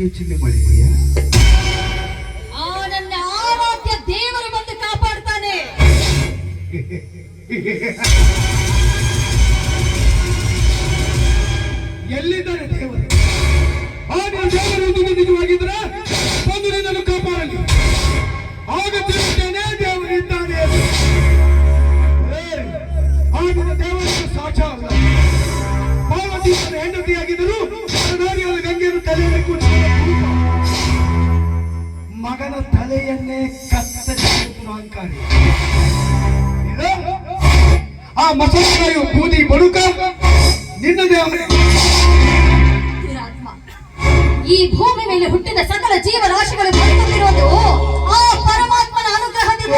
ಯೋಚನೆ ಮಾಡಿದೆಯಾ? ಆ ನನ್ನ ಆರಾಧ್ಯ ದೇವರು ಬಂದು ಕಾಪಾಡ್ತಾನೆ. ಎಲ್ಲಿದ್ದಾರೆ ದೇವರು? ಆ ನೀವು ದೇವರು ಎಂದು ನಿಜವಾಗಿದ್ರೆ ಬಂದು ನಿನ್ನನ್ನು ಕಾಪಾಡಲಿ. ಆಗ ತಿಳಿಸ್ತೇನೆ ದೇವರು ಇದ್ದಾನೆ ಎಂದು. ಏ, ಆ ನಿನ್ನ ದೇವರಿಗೆ ಸಾಕ್ಷ ಅಲ್ಲ ಪಾರ್ವತಿ ತನ್ನ ಹೆಂಡತಿಯಾಗಿದ್ದರು ಗಂಗೆಯನ್ನು ತಲೆಯಲ್ಲಿ ಕೂರಿಸಿದ ಮಗನ ತಲೆಯನ್ನೇ ಕತ್ತರಿಸಿದ್ರು? ಆ ಮಸೂದೆಯು ಬೂದಿ ಬಡುಕ, ನಿನ್ನ ಈ ಭೂಮಿ ಮೇಲೆ ಹುಟ್ಟಿದ ಸಕಲ ಜೀವರಾಶಿಗಳು ಬದುಕುತ್ತಿರುವುದು ಆ ಪರಮಾತ್ಮನ ಅನುಗ್ರಹದಿಂದ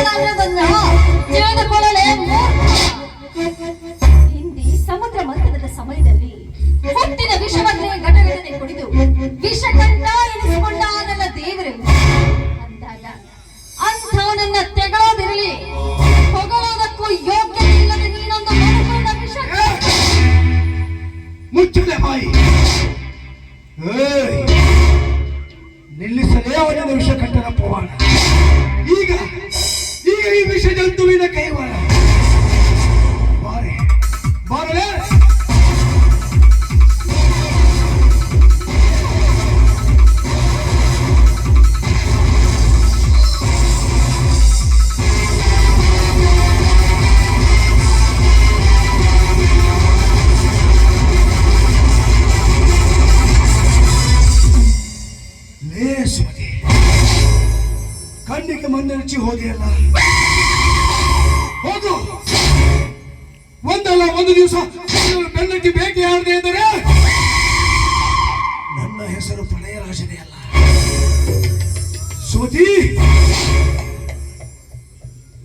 ಜಂತುವಿನ ಕೈವಾರ ಬಾರೆ ಬಾರಲೇ. ಸುಮತಿ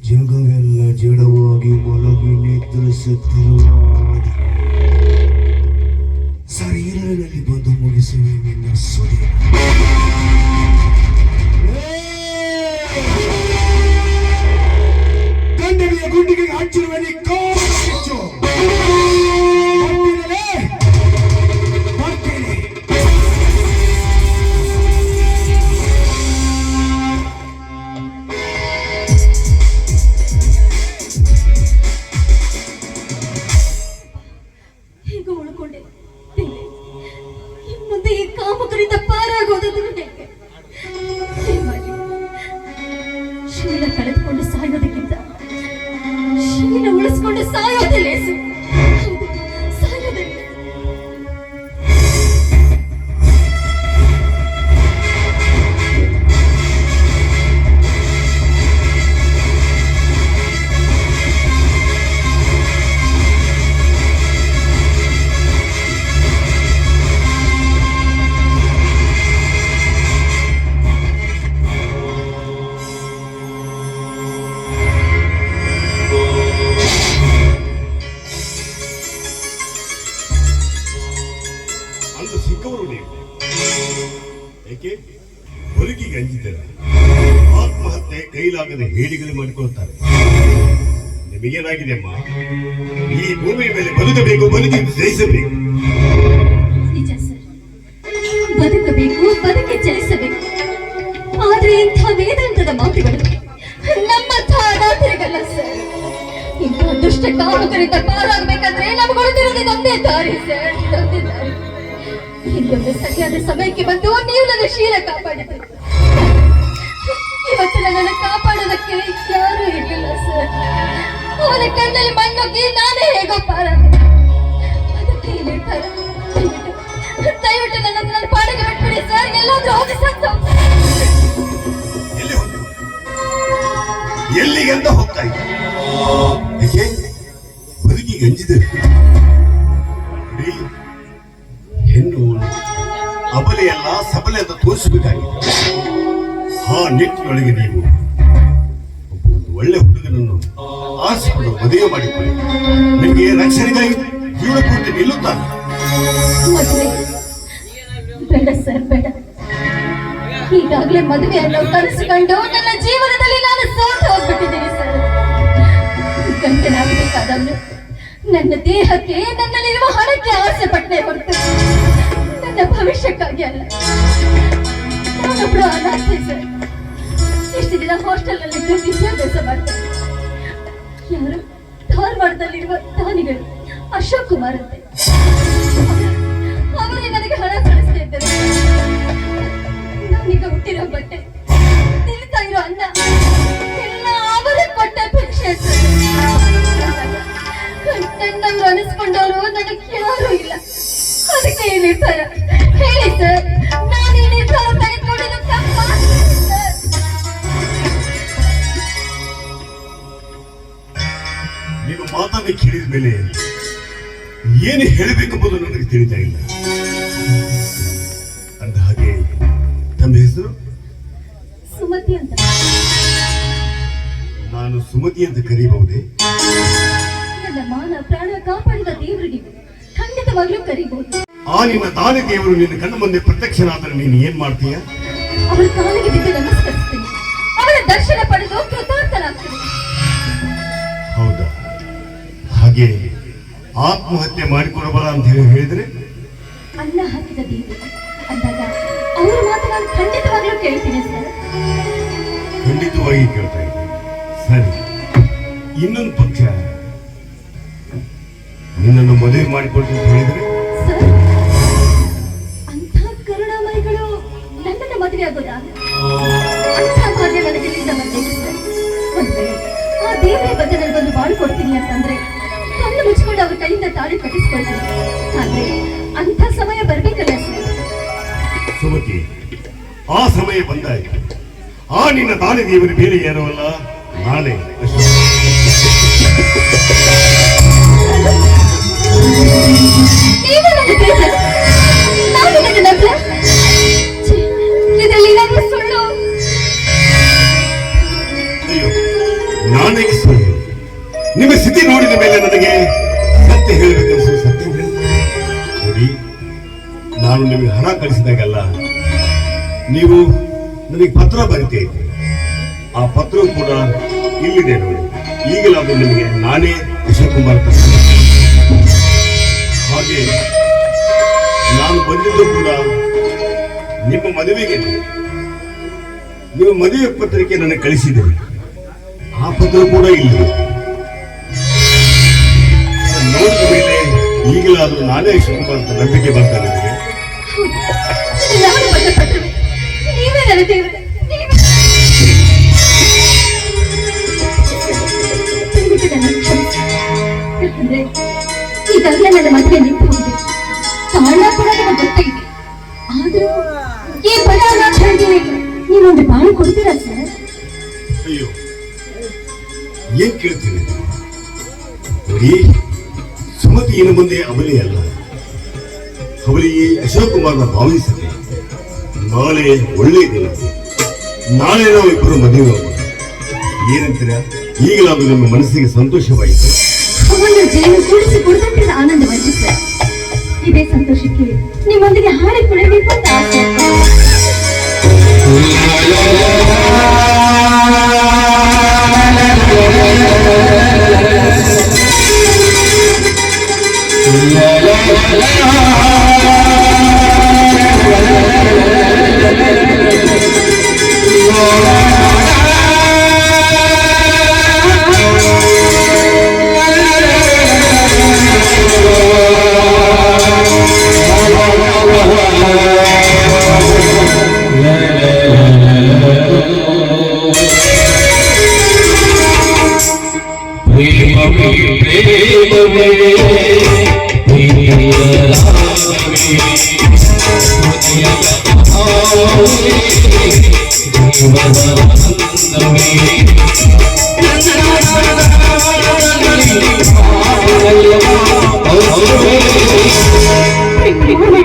ಜಗವೆಲ್ಲ ಜಡವಾಗಿ ಮಲಗಿ ನಿದ್ರಿಸುತ್ತಿರುವ ಶರೀರದಲ್ಲಿ ಬಂದು ಮುಗಿಸುವೆ ನಿನ್ನ ಸುದಿ ಗಂಡನಿಯ ಗುಂಡಿಗೆ ಹಚ್ಚಿರುವ ಮುಂದೆ ಈ ಕಾಮಕರಿಂದ ಪಾರಾಗೋದನ್ನು ಏಕೆ ಬದುಕಿಗೆ ಅಂಜಿದ್ದೀರ ಆತ್ಮಹತ್ಯೆ ಕೈಲಾಗದೆ ಹೇಳಿಗಳು ಮಾಡಿಕೊಳ್ತಾರೆ ನಿಮಗೇನಾಗಿದೆ ಅಮ್ಮ? ಈ ಭೂಮಿಯ ಮೇಲೆ ಬದುಕಬೇಕು, ಬದುಕಿ ಜಯಿಸಬೇಕು. ನಿಜ ಸರ್. ಬದುಕಬೇಕು, ಬದುಕಿ ಚಲಿಸಬೇಕು ಆದ್ರೆ ಇಂಥ ವೇದಾಂತದ ಮಾತುಗಳು ನಮ್ಮ ಅನಾಥರಿಗಲ್ಲ ಸರ್. ಇಂಥ ದುಷ್ಟ ಕಾಮಕರಿಂದ ಪಾರಾಗಬೇಕಂದ್ರೆ ನಮಗೊಳಿದಿರೋದು ಒಂದೇ ದಾರಿ ಸರ್. ಒಂದೇ ದಾರಿ. ಇನ್ನೊಂದು ಸರಿಯಾದ ಸಮಯಕ್ಕೆ ಬಂದು ನೀವು ನನ್ನ ಶೀಲ ಕಾಪಾಡಿದೆ ಇವತ್ತು ನನ್ನನ್ನು ಕಾಪಾಡೋದಕ್ಕೆ ಯಾರು ಇರಲಿಲ್ಲ, ಸರ್. ಅವನ ಕಣ್ಣಲ್ಲಿ ಮಣ್ಣೊಗ್ಗಿ ನಾನೇ ಹೇಗೋ ಪಾರಾದೆ. ಅದಕ್ಕೆ ನಿರ್ಧಾರ ದಯವಿಟ್ಟು ನನ್ನ ನನ್ನ ಪಾಡಿಗೆ ಬಿಟ್ಬಿಡಿ, ಸರ್. ಎಲ್ಲಾದ್ರೂ ಹೋಗಿ ಸತ್ತು ಎಲ್ಲಿ ಹೋಗಿ ಎಲ್ಲಿಗೆಂದ ಹೋಗ್ತಾ ಇದ್ದ ಬದುಕಿಗೆ ಅಂಜಿದೆ ಅಬಲೆಯಲ್ಲ ಅಂತ ತೋರಿಸಬೇಕಾಗಿದೆ. ಆ ನಿಟ್ಟಿನೊಳಗೆ ನೀವು ಒಂದು ಒಳ್ಳೆ ಹುಡುಗನನ್ನು ಆರಿಸಿಕೊಂಡು ಮದುವೆ ಮಾಡಿಕೊಳ್ಳಿ. ನಿಮಗೆ ರಕ್ಷಣೆಗಾಗಿ ಜೀವನ ಪೂರ್ತಿ ನಿಲ್ಲುತ್ತಾನೆ. ಬೇಡ ಸರ್, ಬೇಡ. ಈಗಾಗಲೇ ಮದುವೆ ಅನ್ನೋ ನನ್ನ ಜೀವನದಲ್ಲಿ ನಾನು ಸೋತು ಹೋಗ್ಬಿಟ್ಟಿದ್ದೀನಿ ಸರ್. ಗಂಡನಾಗಬೇಕಾದವನು ನನ್ನ ದೇಹಕ್ಕೆ ನನ್ನಲ್ಲಿರುವ ಹಣಕ್ಕೆ ಆಸೆ ಪಟ್ಟೆ ಹೊರತು. ನನ್ನ ಭವಿಷ್ಯಕ್ಕಾಗಿ ಅಲ್ಲ. ನಾನೊಬ್ಳು ಅನಾಥೆ ಸರ್. ಇಷ್ಟು ದಿನ ಹಾಸ್ಟೆಲ್ನಲ್ಲಿ ವಿದ್ಯಾಭ್ಯಾಸ ಮಾಡ್ತಾರೆ ಯಾರು ಧಾರವಾಡದಲ್ಲಿರುವ ದಾನಿಗಳು ಅಶೋಕ್ ಕುಮಾರ್ ಅಂತೆ. ಅವರೇ ನನಗೆ ಹಣ ಕಳಿಸ್ತಾ ಇದ್ದಾರೆ. ನಾನೀಗ ಹುಟ್ಟಿರೋ ಬಟ್ಟೆ ತಿಳ್ತಾ ಇರೋ ಅನ್ನ, ಎಲ್ಲ ಅವರೇ ಕೊಟ್ಟ ಪರೀಕ್ಷೆ. ನನ್ನವ್ರು ಅನಿಸ್ಕೊಂಡವರು ನನಗೆ ಯಾರು ಇಲ್ಲ. ಅದಕ್ಕೆ ಈ ಏನು ಹೇಳಬೇಕೆಂಬುದು ನನಗೆ ತಿಳಿತಾ ಇಲ್ಲ. ಅಂದ ಹಾಗೆ ತಮ್ಮ ಹೆಸರು? ಸುಮತಿ ಅಂತ. ನಾನು ಸುಮತಿ ಅಂತ ಕರೀಬಹುದೇ? ನನ್ನ ಮಾನ ಪ್ರಾಣ ಕಾಪಾಡಿದ ದೇವರಿಗೆ ಖಂಡಿತವಾಗ್ಲೂ ಕರೀಬಹುದು. ಆ ನಿಮ್ಮ ತಾನೆ ದೇವರು ನಿನ್ನ ಕಣ್ಣ ಮುಂದೆ ಪ್ರತ್ಯಕ್ಷನಾದರೆ ನೀನು ಏನ್ ಮಾಡ್ತೀಯ? ಅವರ ಕಾಲಿಗೆ ಬಿದ್ದು ನಮಸ್ಕರಿಸ್ತೀನಿ ಅವರ ದರ್ಶನ ಪಡೆದು ಕೃತಾರ್ಥನಾಗ್ತೀನಿ. ಹೌದಾ? ಹಾಗೆ ಆತ್ಮಹತ್ಯೆ ಮಾಡಿಕೊಡಬಾರ ಅಂತ ಹೇಳಿ ಹೇಳಿದ್ರೆ? ಅನ್ನ ಹಾಕಿದ ದೇವರು ಅಂದಾಗ ಅವರ ಮಾತು ನಾನು ಖಂಡಿತವಾಗ್ಲೂ ಕೇಳ್ತೀನಿ ಸರ್. ಖಂಡಿತವಾಗಿ ಕೇಳ್ತಾ ಇದ್ದೀನಿ. ಸರಿ. ಇನ್ನೊಂದು ಪಕ್ಷ. ನಿನ್ನನ್ನು ಮದುವೆ ಮಾಡಿಕೊಡ್ತೀನಿ ಅಂತ ಹೇಳಿದ್ರೆ? ಸರ್ ಅಂಥ ಕರುಣಾಮಯಿಗಳು ನನ್ನನ್ನು ಮದುವೆ ಆಗೋದಾ? ಅಂಥ ಕಾರ್ಯ ನನಗೆ ಸರ್. ಒಂದ್ ಆ ದೇವರೇ ಬಂದು ನನಗೊಂದು ಬಾಳು ಕೊಡ್ತೀನಿ ಅಂತಂದ್ರೆ ಮುಚ್ಕೊಂಡು ಅವ್ರ ಕೈಯಿಂದ ತಾಳಿ ಕಟ್ಟಿಸ್ಕೊಳ್ತೀನಿ ಆದ್ರೆ ಅಂತ ಸಮಯ ಬರ್ಬೇಕಲ್ಲ ಸರ್. ಸುಮತಿ ಆ ಸಮಯ ಬಂದಾಯ್ತು. ಆ ನಿನ್ನ ತಾಳಿ ದೇವರು ಬೇರೆ ಯಾರು ಅಲ್ಲ ಛೀ, ಇದರಲ್ಲಿ ಸುಳ್ಳು. ಅಯ್ಯೋ ನಾನೇ ಸುಳ್ಳು? ನಿಮ್ಮ ಸ್ಥಿತಿ ನೋಡಿದ ಮೇಲೆ ನನಗೆ ಸತ್ಯ ಹೇಳಬೇಕು ಸತ್ಯ. ನೋಡಿ, ನಾನು ನಿಮಗೆ ಹಣ ಕಳಿಸಿದಾಗಲ್ಲ ನೀವು ನನಗೆ ಪತ್ರ ಬರಿತಾ ಆ ಪತ್ರ ಕೂಡ ಇಲ್ಲಿದೆ ನೋಡಿ. ಈಗಲಾದರೂ ನಿಮಗೆ ನಾನೇ ಅಶೋಕ್ ಕುಮಾರ್ ಹಾಗೆ ನಾನು ಬಂದಿದ್ದು ಕೂಡ ನಿಮ್ಮ ಮದುವೆಗೆ ನಿಮ್ಮ ಮದುವೆ ಪತ್ರಿಕೆ ನನಗೆ ಕಳಿಸಿದ್ದೀರಿ ಆ ಪತ್ರ ಕೂಡ ಇಲ್ಲಿ ಈಗಲಾದರೂ ನಾನೇ ಶಿವಕುಮಾರ್ ನಂಬಿಕೆ ಬರ್ತಾ ನನಗೆ? ಈಗಾಗಲೇ ನನ್ನ ನಿಂತು ಕೂಡ ಆದರೂ ಬಾಳು ಕೊಡ್ತೀರಾ ಸರ್ ಅಯ್ಯೋ, ಏನ್ ಕೇಳ್ತೀನಿ ಸುಮತಿ ಇನ್ನು ಮುಂದೆ ಅವಳಿ ಅಲ್ಲ. ಅವಳಿಗೆ ಅಶೋಕ್ ಕುಮಾರ್ನ ಭಾವಿಸಿದೆ ನಾಳೆ ಒಳ್ಳೆಯ ದಿನ ನಾಳೆ ನಾವು ಇಬ್ಬರು ಮದುವೆ ಏನಂತೀರ? ಈಗಲಾದರೂ ನಿಮ್ಮ ಮನಸ್ಸಿಗೆ ಸಂತೋಷವಾಯಿತು? ಅವನು ಸರ್ ಇದೇ ಸಂತೋಷಕ್ಕೆ ನಿಮ್ಮೊಂದಿಗೆ ಹಾಡಿ ಕೊಡಬೇಕು ಅಂತ ಆಸೆ. Yeah. Yeah.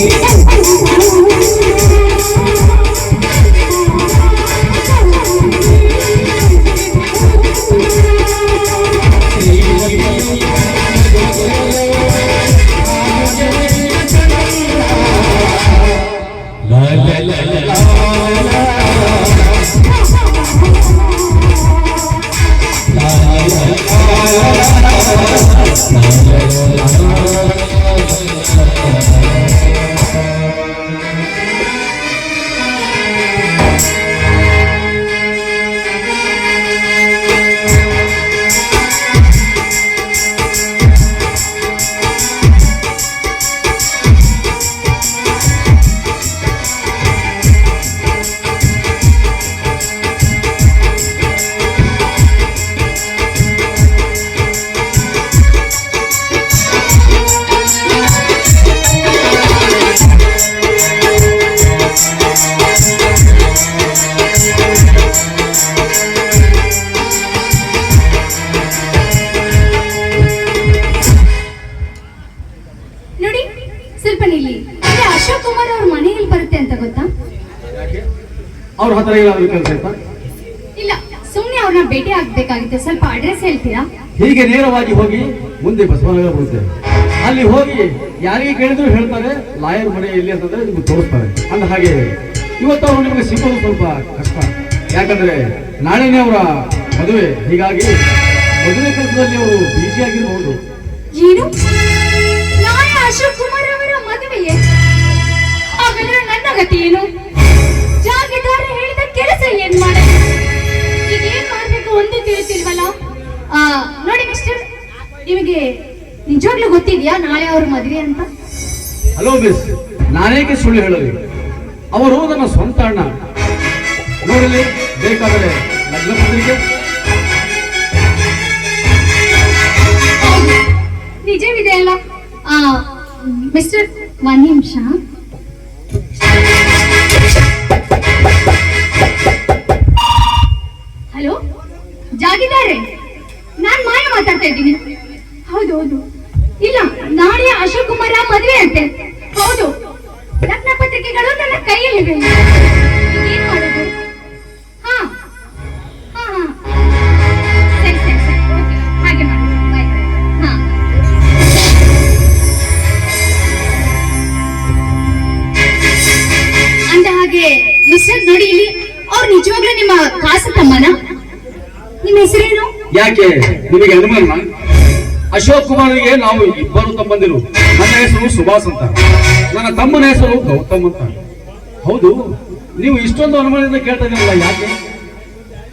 Thank you. ಅದೇ ಅಶೋಕ್ ಕುಮಾರ್ ಅವ್ರ ಮನೆಯಲ್ಲಿ ಬರುತ್ತೆ ಅಂತ ಗೊತ್ತಾ? ಅವ್ರ ಹತ್ರ ಏನಾದ್ರು ಕೆಲಸ ಆಯ್ತಾ ಇಲ್ಲ ಸುಮ್ನೆ ಅವ್ರನ್ನ ಭೇಟಿ ಆಗ್ಬೇಕಾಗಿತ್ತು. ಸ್ವಲ್ಪ ಅಡ್ರೆಸ್ ಹೇಳ್ತೀರಾ? ಹೀಗೆ ನೇರವಾಗಿ ಹೋಗಿ ಮುಂದೆ ಬಸವನಗರ ಬರುತ್ತೆ. ಅಲ್ಲಿ ಹೋಗಿ ಯಾರಿಗೆ ಕೇಳಿದ್ರು ಹೇಳ್ತಾರೆ ಲಾಯರ್ ಮನೆ ಎಲ್ಲಿ ಅಂತಂದ್ರೆ ನಿಮ್ಗೆ ತೋರಿಸ್ತಾರೆ. ಅಂದ ಹಾಗೆ ಇವತ್ತು ಅವರು ನಿಮಗೆ ಸಿಗೋದು ಸ್ವಲ್ಪ ಕಷ್ಟ. ಯಾಕಂದ್ರೆ ನಾಳೆನೇ ಅವರ ಮದುವೆ. ಹೀಗಾಗಿ ಮದುವೆ ಕೆಲಸದಲ್ಲಿ ಅವರು ಬಿಜಿ ಆಗಿರಬಹುದು ಏನು? ನಾಳೆ ಅಶೋಕ್ ಕುಮಾರ್ ಹಾಗಾದ್ರೆ ನನ್ನ ಗತಿ ಏನು? ಜಾಗಿದಾರ ಹೇಳಿದ ಕೆಲಸ ಏನ್ ಮಾಡಿ ಈಗ ಏನ್ ಮಾಡ್ಬೇಕು ಒಂದು ತಿಳಿತಿಲ್ವಲ್ಲ? ನೋಡಿ ಮಿಸ್ಟರ್ ನಿಮಗೆ ನಿಜವಾಗ್ಲೂ ಗೊತ್ತಿದ್ಯಾ ನಾಳೆ ಅವ್ರ ಮದುವೆ ಅಂತ? ಹಲೋ ಮಿಸ್ ನಾನೇಕೆ ಸುಳ್ಳು ಹೇಳಲಿ? ಅವರು ನನ್ನ ಸ್ವಂತ ಅಣ್ಣ. ನೋಡಲಿ ಬೇಕಾದರೆ ಲಗ್ನ ಪತ್ರಿಕೆ. ನಿಜವಿದೆ ಅಲ್ಲ? ಮಿಸ್ಟರ್ ಒಂದ್ ನಿಮಿಷ. ಹಲೋ? ಜಾಗಿದ್ದಾರೆ. ನಾನ್ ಮಾಯ ಮಾತಾಡ್ತಾ ಇದ್ದೀನಿ. ಹೌದು ಹೌದು. ಇಲ್ಲ, ನಾಳೆ ಅಶೋಕ್ ಕುಮಾರ ಮದುವೆ ಅಂತೆ ಹೌದು. ಲಗ್ನ ಪತ್ರಿಕೆಗಳು ನನ್ನ ಕೈಯಲ್ಲಿವೆ. ಯಾಕೆ? ನಿಮಗೆ ಅನುಮಾನ? ಅಶೋಕ್ ಕುಮಾರ್ಗೆ ನಾವು ಇಬ್ಬರು ತಮ್ಮಂದಿರು. ನನ್ನ ಹೆಸರು ಸುಭಾಸ್ ಅಂತ. ನನ್ನ ತಮ್ಮನ ಹೆಸರು ಗೌತಮ್ ಅಂತ. ಹೌದು ನೀವು ಇಷ್ಟೊಂದು ಅನುಮಾನದಿಂದ ಕೇಳ್ತಾ ಇದ್ದೀರಲ್ಲ ಯಾಕೆ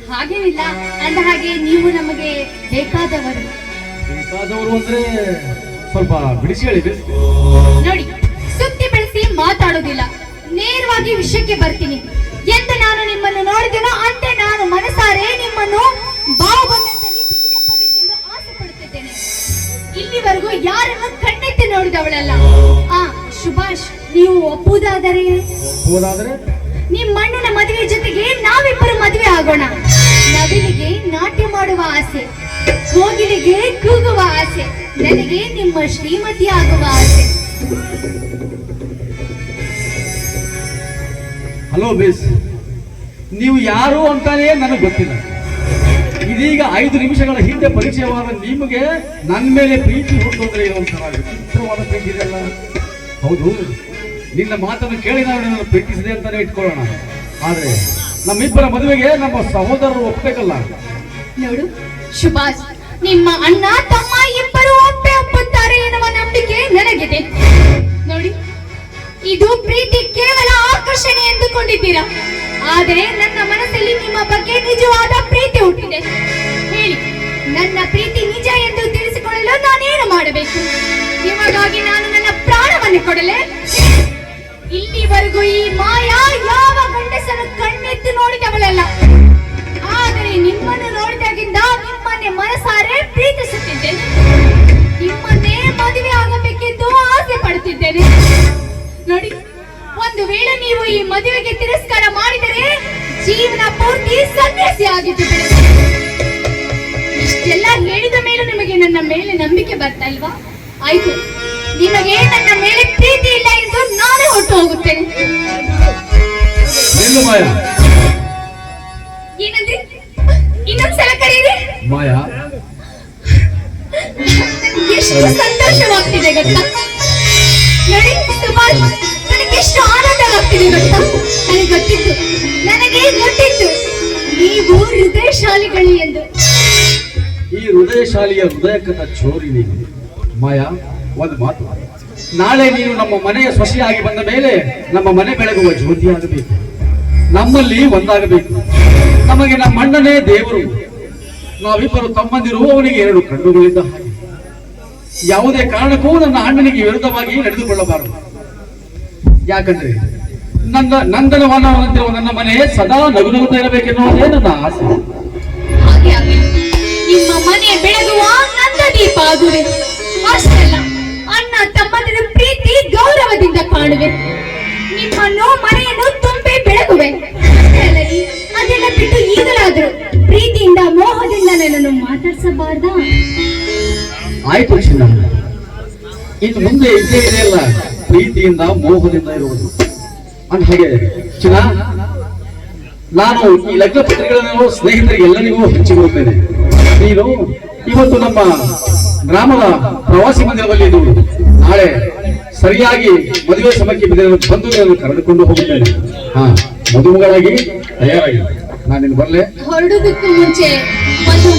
ಹಾಗೇನಿಲ್ಲ ಅಂದ ಹಾಗೆ ನೀವು ನಮಗೆ ಬೇಕಾದವರು. ಬೇಕಾದವರು ಅಂದ್ರೆ ಸ್ವಲ್ಪ ಬಿಡಿಸಿ ಹೇಳಿದ್ರೆ ನೋಡಿ ಸುತ್ತಿ ಬೆಳೆಸಿ ಮಾತಾಡೋದಿಲ್ಲ. ನೇರವಾಗಿ ವಿಷಯಕ್ಕೆ ಬರ್ತೀನಿ. ಎಂದು ನಾನು ನಿಮ್ಮನ್ನು ನೋಡಿದೆನೋ ಅಂತೆ ನಾನು ಮನಸಾರೆ ನಿಮ್ಮನ್ನು ಬಾಹುಬಂಧನದಲ್ಲಿ ಇಲ್ಲಿವರೆಗೂ ಯಾರನ್ನ ಕಣ್ಣೆತ್ತಿ ನೋಡಿದವಳಲ್ಲ? ಆ ಸುಭಾಷ್ ನೀವು ಒಪ್ಪುವುದಾದರೆ? ಹೋದಾದ್ರೆ ನಿಮ್ಮ ಮಣ್ಣಿನ ಮದುವೆ ಜೊತೆಗೆ ನಾವಿಬ್ಬರು ಮದುವೆ ಆಗೋಣ. ನವಿಲಿಗೆ ನಾಟ್ಯ ಮಾಡುವ ಆಸೆ ಕೋಗಿಲಿಗೆ ಕೂಗುವ ಆಸೆ ನನಗೆ ನಿಮ್ಮ ಶ್ರೀಮತಿ ಆಗುವ ಆಸೆ. ಹಲೋ ಬೇಸ್. ನೀವು ಯಾರು ಅಂತಾನೇ ನನಗೆ ಗೊತ್ತಿಲ್ಲ. ಇದೀಗ ಐದು ನಿಮಿಷಗಳ ಹಿಂದೆ ಪರಿಚಯವಾದ ನಿಮಗೆ ನನ್ನ ಮೇಲೆ ಪ್ರೀತಿ ಹುಟ್ಟೋದ್ರೆ ಇರುವಂತಹವಾದ ಪ್ರೀತಿ ಇದೆಯಲ್ಲ? ಹೌದು. ನಿನ್ನ ಮಾತನ್ನು ಕೇಳಿ ನಾವು ನಿನ್ನನ್ನು ಪ್ರೀತಿಸಿದೆ ಅಂತಾನೆ ಇಟ್ಕೊಳ್ಳೋಣ. ಆದ್ರೆ ನಮ್ಮಿಬ್ಬರ ಮದುವೆಗೆ ನಮ್ಮ ಸಹೋದರರು ಒಪ್ಪಬೇಕಲ್ಲ ನೋಡು ಶುಭಾಷ್ ನಿಮ್ಮ ಅಣ್ಣ ತಮ್ಮ ಇಬ್ಬರು ಒಪ್ಪೆ ಒಪ್ಪುತ್ತಾರೆ ಎನ್ನುವ ನಂಬಿಕೆ ನನಗಿದೆ. ನೋಡಿ. ಇದು ಪ್ರೀತಿ ಕೇವಲ ಆಕರ್ಷಣೆ ಎಂದುಕೊಂಡಿದ್ದೀರಾ? ಆದರೆ ನನ್ನ ಮನಸ್ಸಲ್ಲಿ ನಿಮ್ಮ ಬಗ್ಗೆ ನಿಜವಾದ ಪ್ರೀತಿ ಹುಟ್ಟಿದೆ. ಹೇಳಿ, ನನ್ನ ಪ್ರೀತಿ ನಿಜ ಎಂದು ತಿಳಿಸಿಕೊಳ್ಳಲು ನಾನೇನು ಮಾಡಬೇಕು? ನಿಮಗಾಗಿ ನಾನು ನನ್ನ ಪ್ರಾಣವನ್ನು ಕೊಡಲೆ? ಇಲ್ಲಿವರೆಗೂ ಈ ಮಾಯಾ ಯಾವ ಗಂಡಸರ ಕಣ್ಣೆತ್ತು ಸನ್ಯಾಸಿ ಆಗಿತ್ತು ಇಷ್ಟೆಲ್ಲ ಹೇಳಿದ ಮೇಲೆ ನಿಮಗೆ ನನ್ನ ಮೇಲೆ ನಂಬಿಕೆ ಬರ್ತಾ ಇಲ್ವಾ ಆಯ್ತು ನಿಮಗೆ ನನ್ನ ಮೇಲೆ ಪ್ರೀತಿ ಇಲ್ಲ ಎಂದು ನಾನೇ ಹೊಟ್ಟು ಹೋಗುತ್ತೇನೆ. ಏನಂದ್ರೆ ಇನ್ನೊಂದ್ಸಲ ಕರೀರಿ. ಮಾಯಾ. ಎಷ್ಟು ಸಂತೋಷವಾಗ್ತಿದೆ ಗೊತ್ತಾ? ನೋಡಿ ಸುಭಾಷ್ ನನಗೆ ಎಷ್ಟು ಆನಂದವಾಗ್ತಿದೆ ಗೊತ್ತಾ? ನನಗೆ ಗೊತ್ತಿತ್ತು ನನಗೆ ಗೊತ್ತಿತ್ತು. ನೀವು ಹೃದಯಶಾಲಿಗಳು ಎಂದು. ಈ ಹೃದಯಶಾಲಿಯ ಹೃದಯಕದ ಚೋರಿ ನೀವು ಮಾಯಾ, ಒಂದು ಮಾತು. ನಾಳೆ ನೀನು ನಮ್ಮ ಮನೆಯ ಸೊಸೆಯಾಗಿ ಬಂದ ಮೇಲೆ ನಮ್ಮ ಮನೆ ಬೆಳಗುವ ಜ್ಯೋತಿಯಾಗಬೇಕು ನಮ್ಮಲ್ಲಿ ಒಂದಾಗಬೇಕು. ನಮಗೆ ನಮ್ಮ ಅಣ್ಣನೇ ದೇವರು. ನಾವಿಬ್ಬರು ತಮ್ಮಂದಿರು ಅವನಿಗೆ ಎರಡು ಕಣ್ಣುಗಳಿದ್ದ ಹಾಗೆ. ಯಾವುದೇ ಕಾರಣಕ್ಕೂ ನನ್ನ ಅಣ್ಣನಿಗೆ ವಿರುದ್ಧವಾಗಿ ನಡೆದುಕೊಳ್ಳಬಾರದು. ಯಾಕಂದ್ರೆ ನನ್ನ ನಂದನವನವಂತೆ ನನ್ನ ಮನೆ ಸದಾ ನಗು ನಗುತ್ತಾ ಇರಬೇಕೆನ್ನುವುದೇ ನನ್ನ ಆಸೆ ನಿಮ್ಮ ಮನೆ ಬೆಳಗುವ ನಂದ ದೀಪ ಆಗುವೆ. ಅಷ್ಟೆಲ್ಲ ಅಣ್ಣ ತಮ್ಮಂದಿರ ಪ್ರೀತಿ ಗೌರವದಿಂದ ಕಾಣುವೆ. ನಿಮ್ಮನ್ನು ಮನೆಯನ್ನು ತುಂಬಿ ಬೆಳಗುವೆ. ಅದೆಲ್ಲ ಬಿಟ್ಟು ಈಗಲಾದರೂ ಪ್ರೀತಿಯಿಂದ ಮೋಹದಿಂದ ನನ್ನನ್ನು ಮಾತಾಡಿಸಬಾರ್ದ? ಆಯ್ತು ಇನ್ನು ಮುಂದೆ ಇದ್ದೇ ಇದೆಯಲ್ಲ ಪ್ರೀತಿಯಿಂದ ಮೋಹದಿಂದ ಇರುವುದು. ಅಂದ ಹೇಗೆ? ಚಿನ್ನ ನಾನು ಈ ಲಗ್ನ ಪತ್ರಿಕೆಗಳನ್ನು ಸ್ನೇಹಿತರಿಗೆ ಎಲ್ಲರಿಗೂ ಹಂಚಿಕೊಡುತ್ತೇನೆ ನೀನು ಇವತ್ತು ನಮ್ಮ ಗ್ರಾಮದ ಪ್ರವಾಸಿ ಮಂದಿರದಲ್ಲಿ ಇದು ನಾಳೆ ಸರಿಯಾಗಿ ಮದುವೆ ಸಮಯಕ್ಕೆ ಬಂದು ಬಂಧುಗಳನ್ನು ಕರೆದುಕೊಂಡು ಹೋಗುತ್ತೇನೆ. ಹಾ ಮದುವೆಗಳಾಗಿ ತಯಾರಾಗಿ. ನಾನು ಬರಲೇ. ಮುಂಚೆ ಒಂದು?